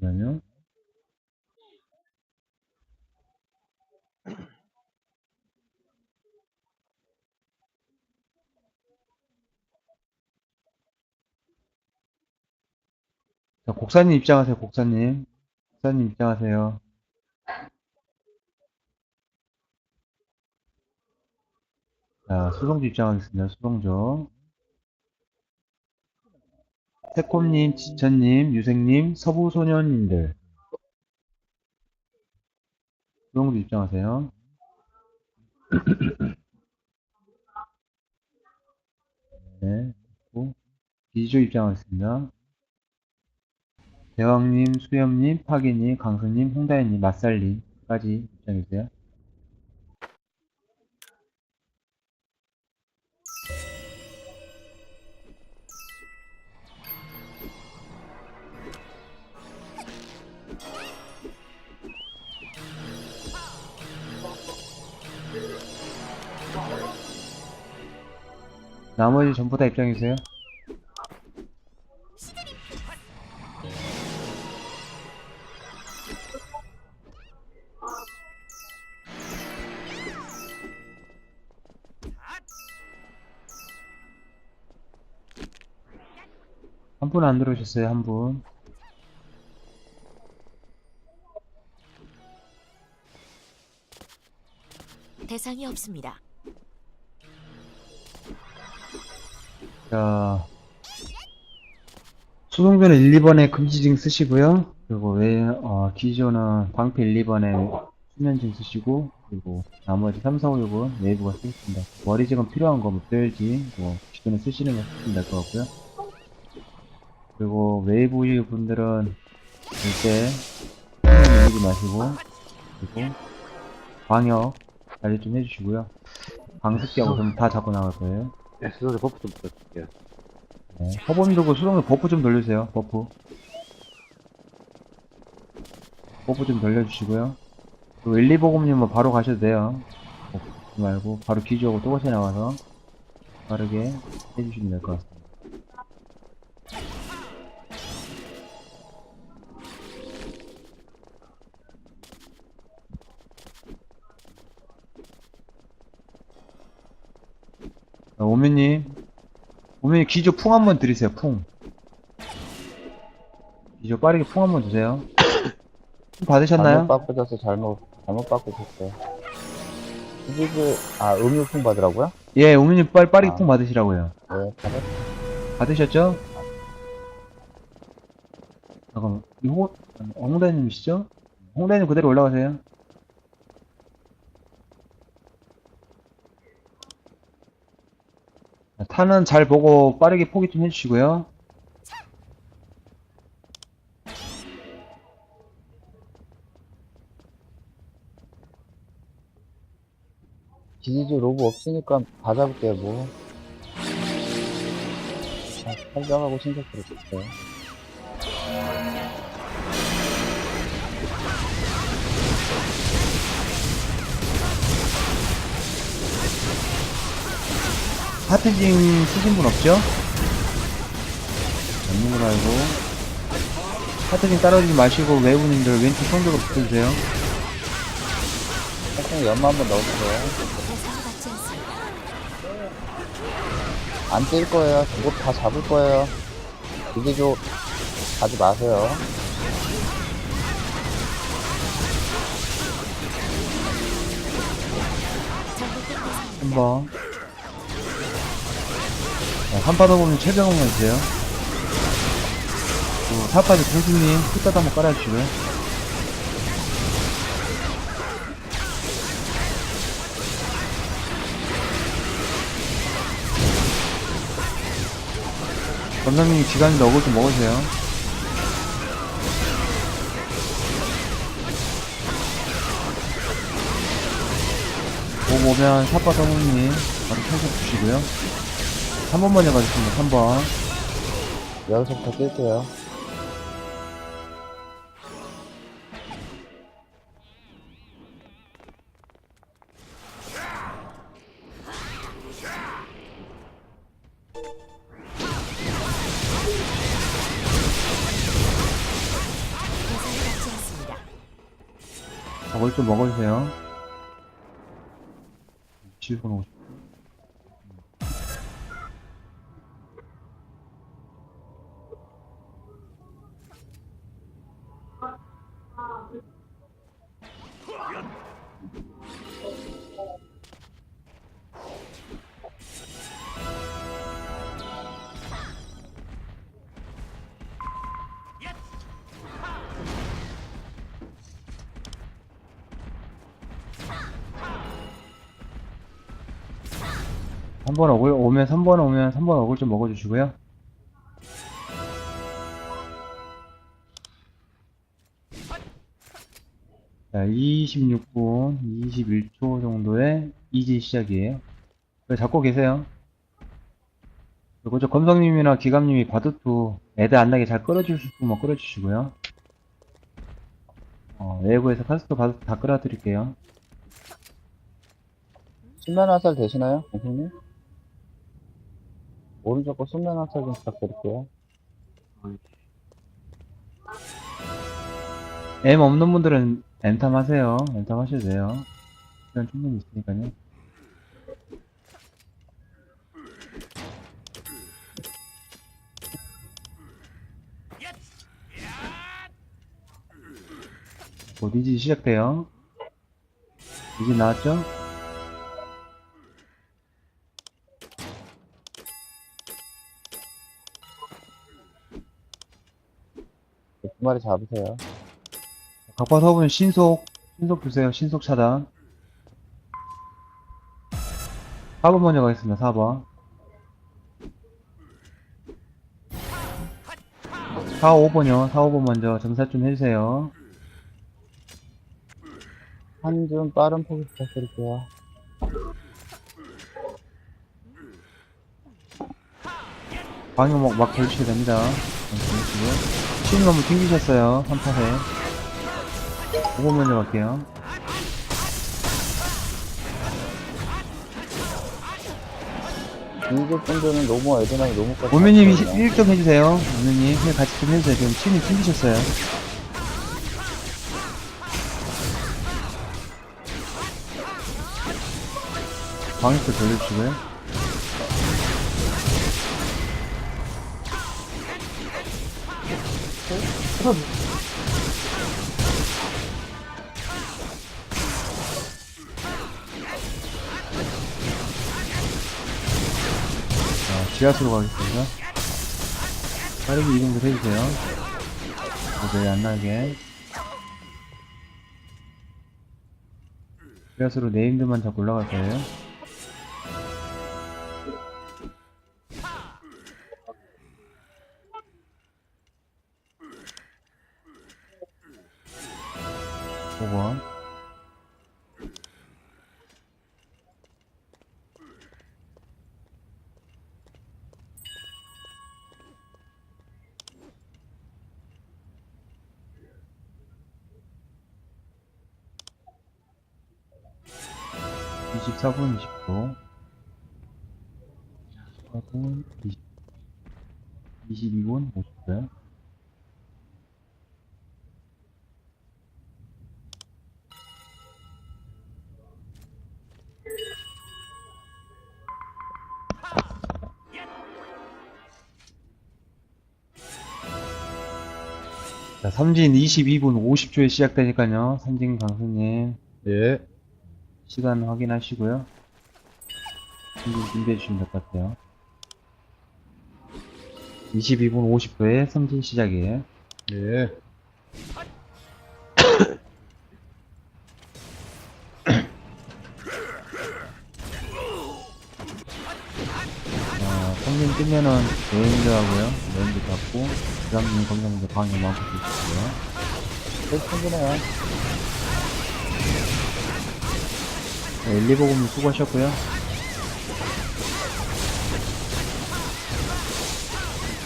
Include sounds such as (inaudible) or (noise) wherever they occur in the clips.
잠시만요. 자, 곡사님 입장하세요, 곡사님. 곡사님 입장하세요. 자, 수성조 입장하겠습니다, 수성조. 태콤님, 지천님, 유생님, 서부소년님들. 수성조 입장하세요. (clears throat) 네, 기지조 입장하겠습니다. 대왕님, 수염님, 파기님, 강수님, 홍다혜님, 맛살님까지 입장해주세요. 나머지 전부 다 입장해주세요. 한 분 안 들어오셨어요, 한 분. 대상이 없습니다. 자, 수동전은 1, 2번에 금지징 쓰시고요. 그리고 외, 어, 기존은 방패 1, 2번에 수면징 쓰시고, 그리고 나머지 3, 4, 5, 6은 외부가 쓰겠습니다. 머리징은 필요한 거 못들지, 뭐, 기존에 쓰시는 거 쓰시면 될 것 같고요. 그리고 외부 분들은 절대 밀리지 마시고, 그리고 방역 관리 좀 해주시고요. 방습기하고 좀 다 잡고 나갈 거예요. 네, 수선에 버프 좀 부탁드릴게요. 네, 서범 들고 수동에 버프 좀 돌려주세요. 버프. 버프 좀 돌려주시고요. 그리고 1, 2보금님은 바로 가셔도 돼요. 버프 말고 바로 기지하고 똑같이 나와서 빠르게 해주시면 될 것 같습니다. 자, 오면님, 오면님 기조 풍 한번 드리세요. 풍. 기조 빠르게 풍 한번 주세요. 풍 받으셨나요? 잘못 바꾸셔서 잘못 잘못 바꾸셨어요. 수지그 아 음유풍 받으라고요? 예, 오면님 빨리 빠르게 아. 풍 받으시라고요. 네, 받았. 받으셨죠? 잠깐만, 이 홍, 홍대님이시죠? 홍대님 그대로 올라가세요. 자, 타는 잘 보고 빠르게 포기 좀 해주시고요. 기지주 로브 없으니까 다 잡을게요 뭐. 아, 살짝하고 신경 들어줬어요. 하트징 쓰신 분 없죠? 없는 걸로 알고 하트징 따라오지 마시고 외부님들 왼쪽 손들어 붙여주세요 살짝 연마 한번 넣어주세요. 안 뛸 거예요. 그거 다 잡을 거예요. 기지주 가지 마세요. 한번 한파도 보면 최병호만 해주세요. 또 사파드 공수님 끝까지 한번 깔아주시고요. 원장님이 지간인데 어글 좀 먹으세요. 오 오면 사파 성우님 바로 편집 주시고요 한 번만 해가지고 3번 연속부터 뛸게요. 저걸 좀 먹어주세요. 지우고 오십시오. 3번 어글 오면 3번 오면 3번 어글 좀 먹어주시고요. 자, 26분 21초 정도에 이지 시작이에요. 왜 잡고 계세요? 그리고 저 검성님이나 기감님이 바둑도 애들 안 나게 잘 끌어주시고만 뭐 끌어주시고요. 어, 외부에서 카스토 바둑 다 끌어드릴게요. 10만 화살 되시나요, 선생님? 오른쪽 거 수면 화살 좀 부탁드릴게요. M 없는 분들은 M탐 하세요. M탐 하셔도 돼요. 시간 충분히 있으니까요. 곧 이지 시작돼요. 이제 나왔죠? 두 마리 잡으세요. 각바 서분 신속, 신속 주세요. 신속 차단. 4번 먼저 가겠습니다. 4번. 4, 5번요. 4, 5번 먼저 점사 좀 해주세요. 한 줌 빠른 포기 부탁드릴게요. 방역목 막 걸치게 됩니다. 걸치고요. 치는 너무 튕기셨어요. 3파세. 5번 먼저 갈게요. 중급 분들은 너무 애들하고 너무 까지 오면님 1좀 해주세요. 오면님 힐 같이 좀 해주세요. 지금 치는 튕기셨어요. 방역도 돌려주시고요. 자, 지하수로 가겠습니다. 빠르게 이동 좀 해주세요. 모델이 안 나게. 지하수로 네임들만 잡고 올라갈 거예요. 오번 24분 20초 24분 20, 22분 50초 자, 삼진 22분 50초에 시작되니까요. 삼진 강수님 예. 시간 확인하시고요. 준비, 준비해 주시면 될 것 같아요. 22분 50초에 삼진 시작이에요. 예. 레인드 하고요. 레인드 잡고, 그 다음에 검정도 방에 마음껏 주시고요. 네, 충분해요. 네, 1, 2보금 수고하셨고요.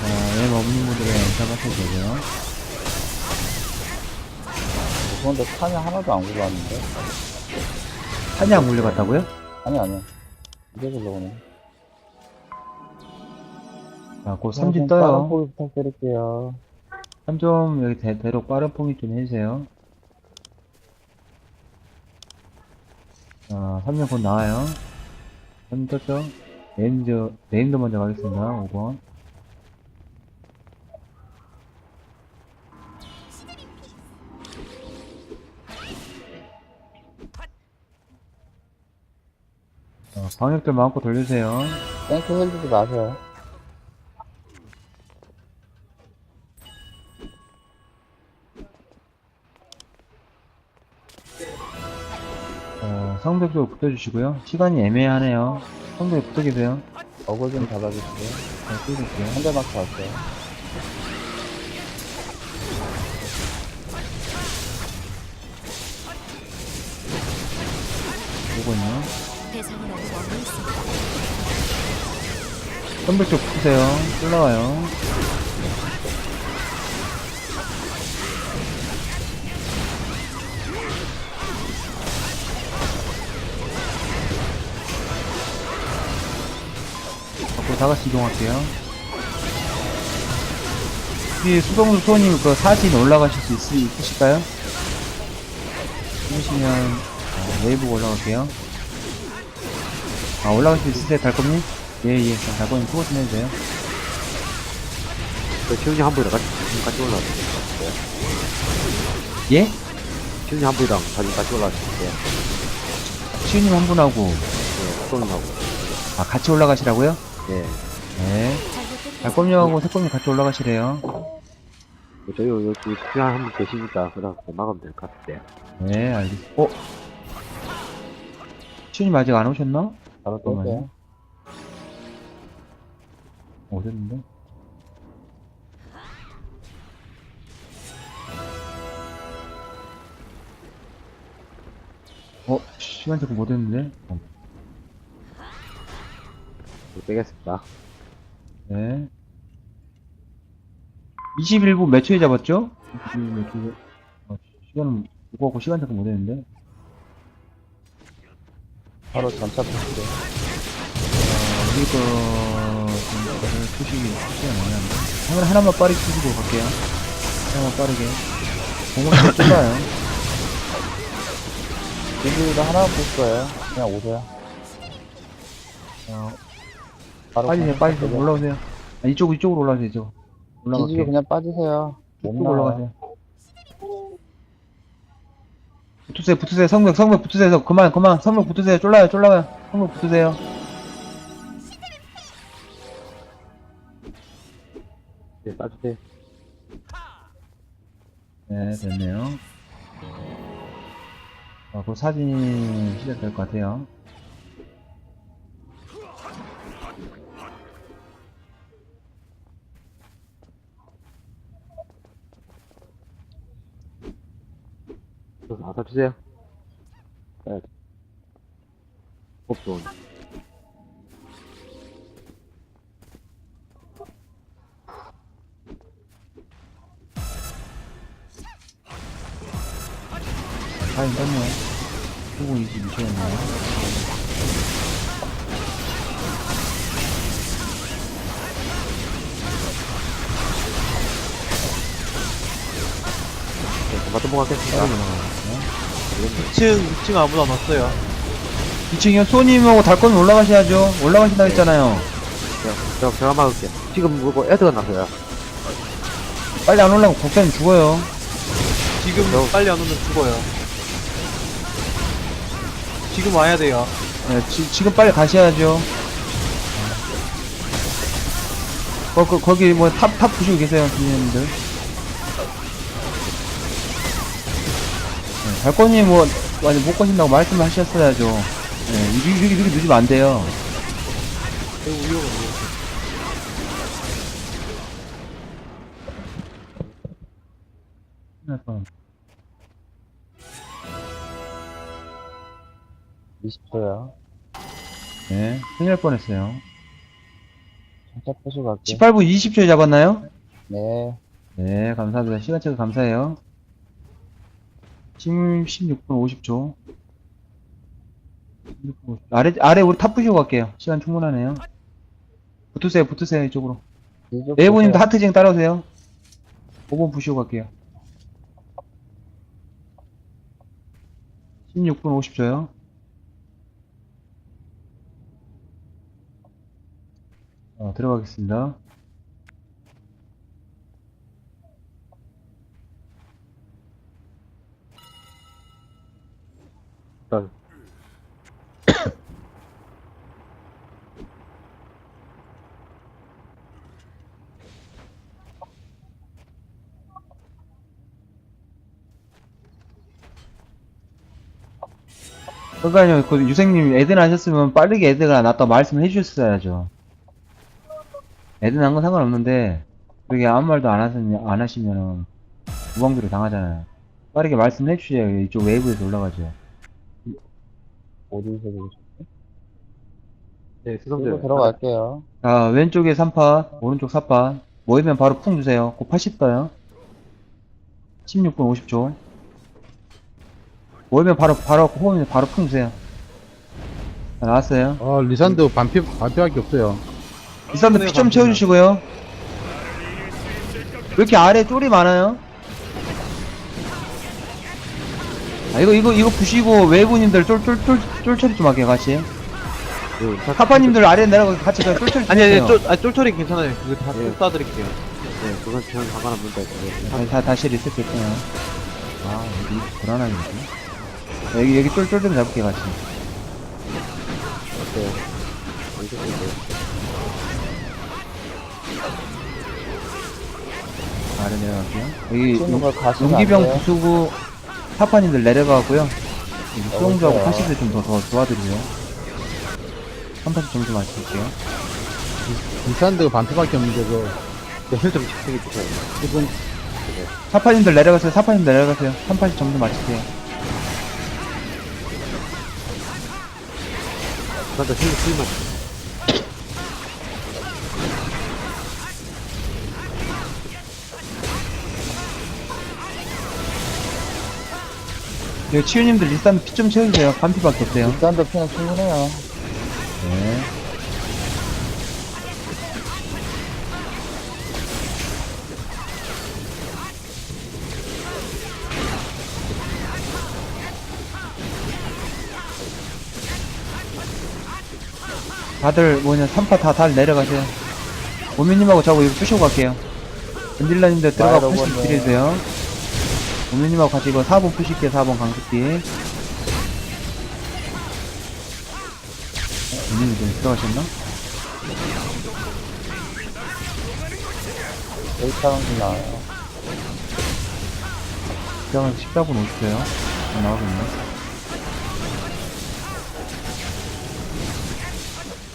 자, M 없는 분들은 엔타하셔도 되고요. 그런데 탄이 하나도 안 굴러왔는데? 한이 안 물려갔다고요? 아니, 아니. 이제 굴러오네. 자, 곧 삼진 빠른 떠요. 포기 부탁드릴게요. 3점 여기 대, 대로 빠른 폭이 좀 해주세요. 자, 3명 곧 나와요. 3명 떴죠? 네임드, 네임드 먼저 가겠습니다. 5번. 자, 방역들 마음껏 돌려주세요. 땡크 흘리지 마세요. 성벽 쪽으로 붙어주시고요. 시간이 애매하네요. 성벽에 붙어 계세요. 어글 좀 잡아주시고요. 자, 뚫을게요. 한 대 맞고 왔어요. 너무 멀리 있습니다. 성벽 쪽 붙으세요. 올라와요. 다 같이 이동할게요. 이 수동수 소님 그 사진 올라가실 수 있, 있으실까요? 있으시면 어, 웨이브 올라갈게요. 아 올라갈 수 있으세요 달콤님? 예예 달콤님 수고 좀 해주세요. 그 시훈이 한 분이랑 같이, 같이 올라왔어요. 예? 시훈이 한 분이랑 사진 같이 올라왔어요. 시우님 한 분하고 네, 소님하고. 아 같이 올라가시라고요? 네. 네. 잘못된 달콤님하고 새콤님 같이 올라가시래요. 뭐 저희 여기 시간 한분 계시니까, 그다음 나가면 될것 같은데. 네 알겠습니다. 어? 시우님 아직 안 오셨나? 바로 잠깐만요. 쏠게요. 오셨는데? 어? 시간 조금 못 했는데? 어, 빼겠습니다. 네. 21분 몇 초에 잡았죠? 21분 몇 초에, 어, 시간은, 이거 갖고 시간 잠깐 못 했는데? 바로 전차 보시죠. 어, 우리 거, 좀, 이거를 표식이, 표시가 많이 한데. 하나, 하나만 빠르게 쓰시고 갈게요. 하나만 빠르게. 공을 좀 좁아요. 여기도 하나 볼 거예요. 그냥 오세요. 어, 바로 빠지세요, 그냥 빠지세요. 오세요. 올라오세요. 아, 이쪽, 이쪽으로 올라오세요, 이쪽. 올라갈게요. 그냥 빠지세요. 못. 올라가세요. 붙으세요, 붙으세요. 성벽, 성벽 붙으세요. 그만, 그만. 성벽 붙으세요. 쫄라요, 쫄라요. 성벽 붙으세요. 네, 빠주세요. 네, 됐네요. 아, 그 사진이 시작될 것 같아요. 주세요. 네. 없어. 사진 떴네요. 후보 22초였네요. 네, 그만 넘어가겠습니다. 2층, 2층 아무도 안 왔어요. 2층이요? 소님하고 달콤이 올라가셔야죠. 올라가신다 했잖아요. 제가, 제가, 제가 막을게요. 지금 그거 애드가 나서요. 빨리 안 올라가면 국사님 죽어요. 지금 빨리 안 오면 죽어요. 지금 와야 돼요. 네, 지, 지금 빨리 가셔야죠. 거, 거, 거기 뭐 탑, 탑 부시고 계세요, 주민님들. 네, 달권님 뭐, 많이 못 가신다고 말씀을 하셨어야죠. 네, 이렇게, 이렇게, 이렇게 늦으면 안 돼요. 매우 위험해요. 그래서 20초요. 네, 큰일 날 뻔했어요. 전차 보시고 갈게요. 18분 20초에 잡았나요? 네. 네, 감사합니다. 시간 체크 감사해요. 지물 16분 50초. 16분 50초. 아래, 아래 우리 탑 부시고 갈게요. 시간 충분하네요. 붙으세요, 붙으세요, 이쪽으로. 네이버님도 하트 징 따라오세요. 5번 부시고 갈게요. 16분 50초요. 어, 들어가겠습니다. 일단 (coughs) 그러니까요, 그 유생님 애든 하셨으면 빠르게 애드가 낫다 말씀을 해주셨어야죠. 애든 한건 상관없는데, 그게 아무 말도 안 하시면, 안 하시면은, 무방비로 당하잖아요. 빠르게 말씀을 해주셔야 이쪽 웨이브에서 올라가죠. 어디서 보고 네, 수성대 들어갈게요. 자, 왼쪽에 3파, 오른쪽 4파. 모이면 바로 풍 주세요. 곧 80도요. 16분 50초. 모이면 바로, 바로, 호흡이 바로 풍 주세요. 자, 나왔어요. 어, 리산드 반피, 반피밖에 없어요. 이사람들 피좀 채워주시고요. 왜 이렇게 아래 쫄이 많아요? 아, 이거, 이거, 이거 부시고 외부님들 쫄, 쫄, 쫄, 쫄 처리 좀 할게요, 같이. 네, 사- 카파님들 아래 내려가 같이 그냥 쫄 처리 좀 아니, 아니. 쫄, 아니, 쫄쫄이 괜찮아요. 그거 다 예. 쏴드릴게요. 네, 그건 저는 상관없는데 네. 다, 다, 다시 리셋됐구나. 아, 여기 불안하게 되지. 여기, 여기 쫄쫄 좀 잡을게, 같이. 네. 알겠습니다. 아래 내려갈게요. 여기 치는 용, 걸 가시면 안 용기병 돼요. 부수고 타파님들 내려가고요. 어디서요? 파시들 좀더더 도와드리세요. 한 파씩 점수 맞출게요. 리산드가 반피밖에 없는데, 그, 네, 힐좀 집중해 주세요. 지금, 사파님들 내려가세요. 사파님들 내려가세요. 한 파씩 점수 맞출게요. 수성대 힐, 힐만. 여기 치유님들 리스트 피좀 채워주세요. 반 피밖에 없어요. 일단도 피는 충분해요. 네. 다들 뭐냐 3파 다달 내려가세요. 오미님하고 저하고 이거 부시고 갈게요. 은딜라님들 들어가 마이로 푸시 보네. 드리세요. 오미님하고 같이 이거 4번 푸실게요. 4번 강습기. 오미님 좀 들어가셨나? 차원좀 나와요. 그냥 14분 50초요. 나오고 있네.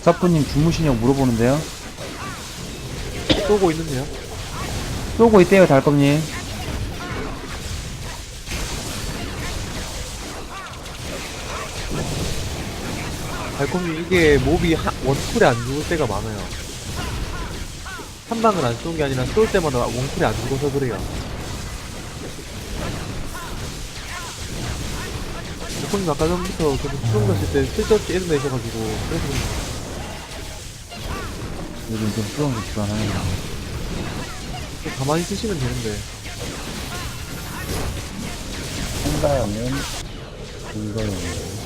사프님 주무시냐고 물어보는데요. 쏘고 있는데요. 쏘고 있대요, 달검님. 달콤이 이게 몹이 하, 원쿨에 안 죽을 때가 많아요. 한 방을 안 쏘는 게 아니라 쏠 때마다 원쿨에 안 죽어서 그래요. 달콤님 아까 전부터 계속 수동 갔을 때 쓸데없이 애를 내셔가지고 그래서 그런 거예요. 요즘 좀 불안하네요. 좀 가만히 쓰시면 되는데 한가영님, 김도영님.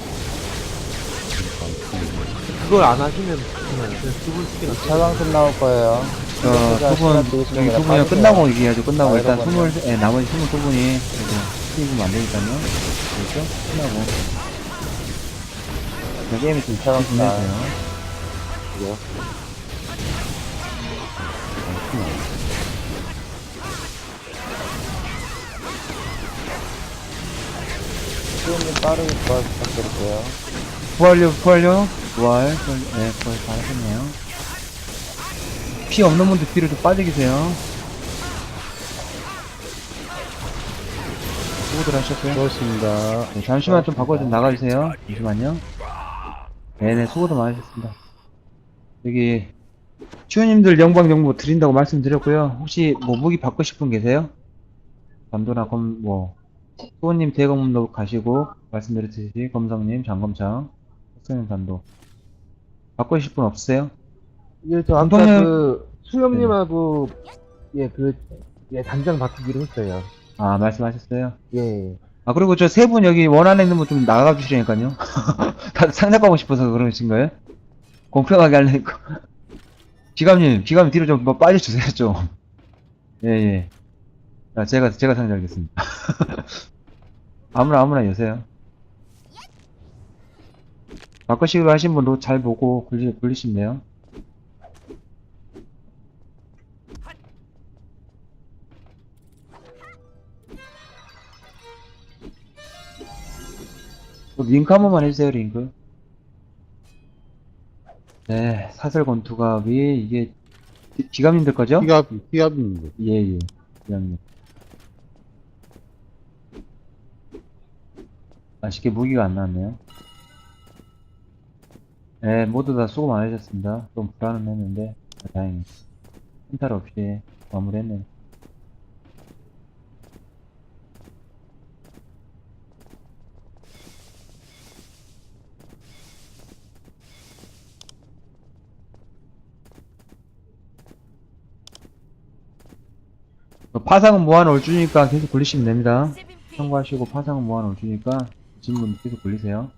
그걸 안 하시면. 그냥 두분 하세요. 차광좀 나올 거예요. 저, 두 분, 여기 두 분이 끝나고 얘기하죠. 끝나고 아, 일단. 스물, 예, 나머지 스물두 분이, 그래도, 스티브면 안 되니까요. 그렇죠? 끝나고. 자, 게임이 좀 차광 좀 나와요. 끝내세요. 그래요? 수영님 빠르게 부탁드릴게요. 부활료, 부활료, 부활, 부활, 네, 부활 잘하셨네요. 피 없는 분들 뒤로 좀 빠지기세요. 수고들 하셨고요. 그렇습니다. 네, 잠시만 좀 바꿔 좀 나가주세요. 잠시만요. 네네, 수고도 많으셨습니다. 여기, 추우님들 영광 정보 드린다고 말씀드렸고요. 혹시 뭐 무기 바꾸실 분 계세요? 전도나 검, 뭐, 수호님 대검도 가시고, 말씀드렸듯이 검성님, 장검창, 흑성님 단도. 바꾸실 분 없으세요? 예, 저 아까 감독님- 그 수염님하고 예, 그 예, 단장 바꾸기로 했어요. 아, 말씀하셨어요? 예. 아, 그리고 저 세 분 여기 원 안에 있는 분 좀 나가 주시라니까요. (laughs) 다들 상납하고 싶어서 그러신 거예요? 공평하게 하려니까. 기감님, 기감님 뒤로 좀뭐 빠져주세요, 좀. 예, 예. 자, 제가, 제가 상대하겠습니다. (laughs) 아무나, 아무나 여세요. 바꿔식으로 하신 분도 잘 보고 굴리. 또 링크 한 번만 해주세요, 링크. 네, 사슬 권투가 왜 이게 기- 기감님들 거죠? 기갑, 기갑입니다. 예, 예. 기감님. 아쉽게 무기가 안 나왔네요. 네, 모두 다 수고 많으셨습니다. 좀 불안은 했는데, 다행히. 한탈 없이 마무리했네요. 파상은 무한 올주니까 계속 굴리시면 됩니다. 참고하시고 파상은 무한 올주니까 질문 계속 굴리세요.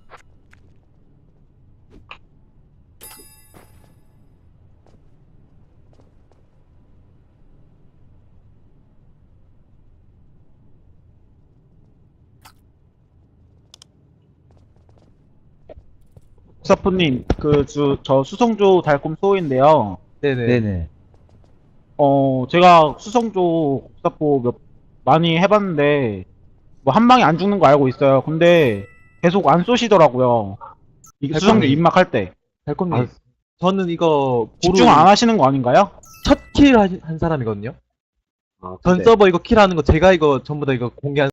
사프님, 그, 주, 저 수성조 달콤 소인데요. 네네. 네네. 어, 제가 수성조 국사포 몇, 많이 해봤는데, 뭐 한 방에 안 죽는 거 알고 있어요. 근데 계속 안 쏘시더라고요. 이게 수성조. 입막할 때. 달콤님. 아, 저는 이거 집중 안 하시는 거 아닌가요? 첫 킬 한 사람이거든요. 아, 전 근데 서버 이거 킬하는 거 제가 이거 전부 다 이거 공개한